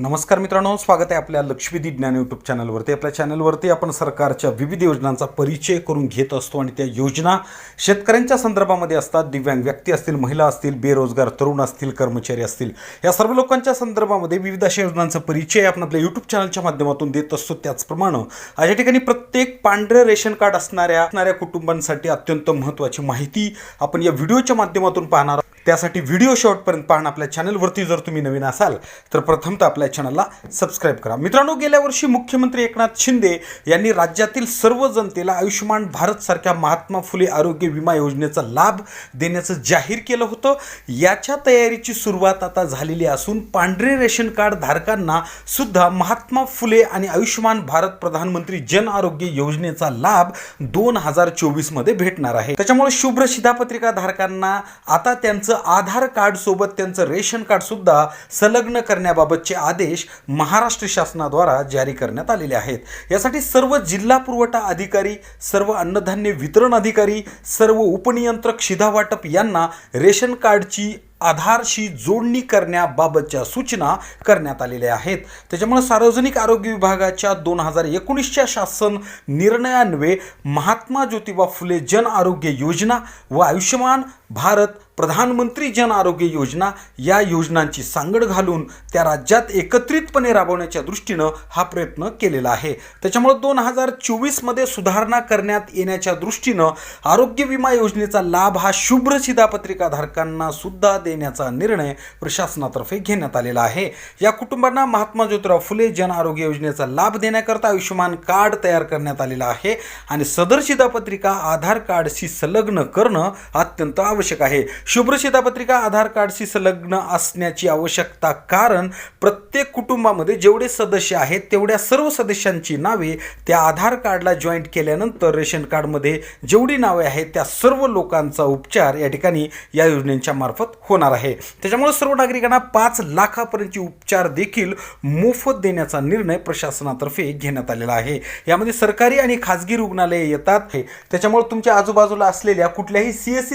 नमस्कार मित्रांनो स्वागत आहे आपल्या लक्ष्मीदी ज्ञान यूट्यूब चॅनलवरती आपल्या चॅनलवरती आपण सरकारच्या विविध योजनांचा परिचय करून घेत असतो आणि त्या योजना शेतकऱ्यांच्या संदर्भामध्ये असतात. दिव्यांग व्यक्ती असतील महिला असतील बेरोजगार तरुण असतील कर्मचारी असतील या सर्व लोकांच्या संदर्भामध्ये विविध अशा योजनांचा परिचय आपण आपल्या यूट्यूब चॅनलच्या माध्यमातून देत असतो. त्याचप्रमाणे आज या ठिकाणी प्रत्येक पांढरे रेशन कार्ड असणाऱ्या असणाऱ्या कुटुंबांसाठी अत्यंत महत्त्वाची माहिती आपण या व्हिडिओच्या माध्यमातून पाहणार आहोत. त्यासाठी व्हिडिओ शॉर्टपर्यंत पाहणं आपल्या चॅनलवरती जर तुम्ही नवीन असाल तर प्रथमतः आपल्या चॅनलला सबस्क्राईब करा. मित्रांनो गेल्या वर्षी मुख्यमंत्री एकनाथ शिंदे यांनी राज्यातील सर्व जनतेला आयुष्यमान भारतसारख्या महात्मा फुले आरोग्य विमा योजनेचा लाभ देण्याचं जाहीर केलं होतं. याच्या तयारीची सुरुवात आता झालेली असून पांढरे रेशन कार्ड धारकांना सुद्धा महात्मा फुले आणि आयुष्यमान भारत प्रधानमंत्री जन आरोग्य योजनेचा लाभ दोन हजार चोवीसमध्ये भेटणार आहे. त्याच्यामुळे शुभ्र शिधापत्रिका धारकांना आता त्यांचं आधार कार्डसोबत त्यांचं रेशन कार्डसुद्धा संलग्न करण्याबाबतचे आदेश महाराष्ट्र शासनाद्वारा जारी करण्यात आलेले आहेत. यासाठी सर्व जिल्हा पुरवठा अधिकारी सर्व अन्नधान्य वितरण अधिकारी सर्व उपनियंत्रक शिधावाटप यांना रेशन कार्डची आधारशी जोडणी करण्याबाबतच्या सूचना करण्यात आलेल्या आहेत. त्याच्यामुळे सार्वजनिक आरोग्य विभागाच्या दोन हजार एकोणीसच्या शासन निर्णयान्वये महात्मा ज्योतिबा फुले जन आरोग्य योजना व आयुष्यमान भारत प्रधानमंत्री जन आरोग्य योजना या योजनांची सांगड घालून त्या राज्यात एकत्रितपणे राबवण्याच्या दृष्टीनं हा प्रयत्न केलेला आहे. त्याच्यामुळं दोन हजार चोवीसमध्ये सुधारणा करण्यात येण्याच्या दृष्टीनं आरोग्य विमा योजनेचा लाभ हा शुभ्र शिधापत्रिका धारकांना सुद्धा देण्याचा निर्णय प्रशासनातर्फे घेण्यात आलेला आहे. या कुटुंबांना महात्मा ज्योतिराव फुले जन आरोग्य योजनेचा लाभ देण्याकरता आयुष्यमान कार्ड तयार करण्यात आलेलं आहे आणि सदर शिधापत्रिका आधार कार्डशी संलग्न करणं अत्यंत आवश्यक आवश्यक आहे. शुभ्र शिधापत्रिका आधार कार्डशी संलग्न असण्याची आवश्यकता कारण प्रत्येक कुटुंबामध्ये जेवढे सदस्य आहेत तेवढ्या सर्व सदस्यांची नावे त्या आधार कार्डला जॉईंट केल्यानंतर रेशन कार्डमध्ये जेवढी नावे आहेत त्या सर्व लोकांचा उपचार या ठिकाणी या योजनेच्या मार्फत होणार आहे. त्याच्यामुळे सर्व नागरिकांना पाच लाखापर्यंतचे उपचार देखील मोफत देण्याचा निर्णय प्रशासनातर्फे घेण्यात आलेला आहे. यामध्ये सरकारी आणि खाजगी रुग्णालये येतात. हे त्याच्यामुळे तुमच्या आजूबाजूला असलेल्या कुठल्याही सी एस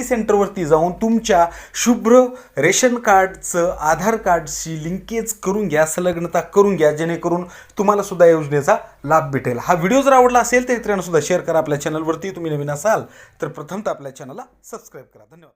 सी जाऊन तुमच्या शुभ्र रेशन कार्डचं आधार कार्डशी लिंकेज करून घ्या संलग्नता करून घ्या जेणेकरून तुम्हाला सुद्धा योजनेचा लाभ भेटेल. हा व्हिडिओ जर आवडला असेल तर इतरांना सुद्धा शेअर करा आपल्या चॅनलवरती तुम्ही नवीन असाल तर प्रथमतः आपल्या चॅनलला सबस्क्राईब करा. धन्यवाद.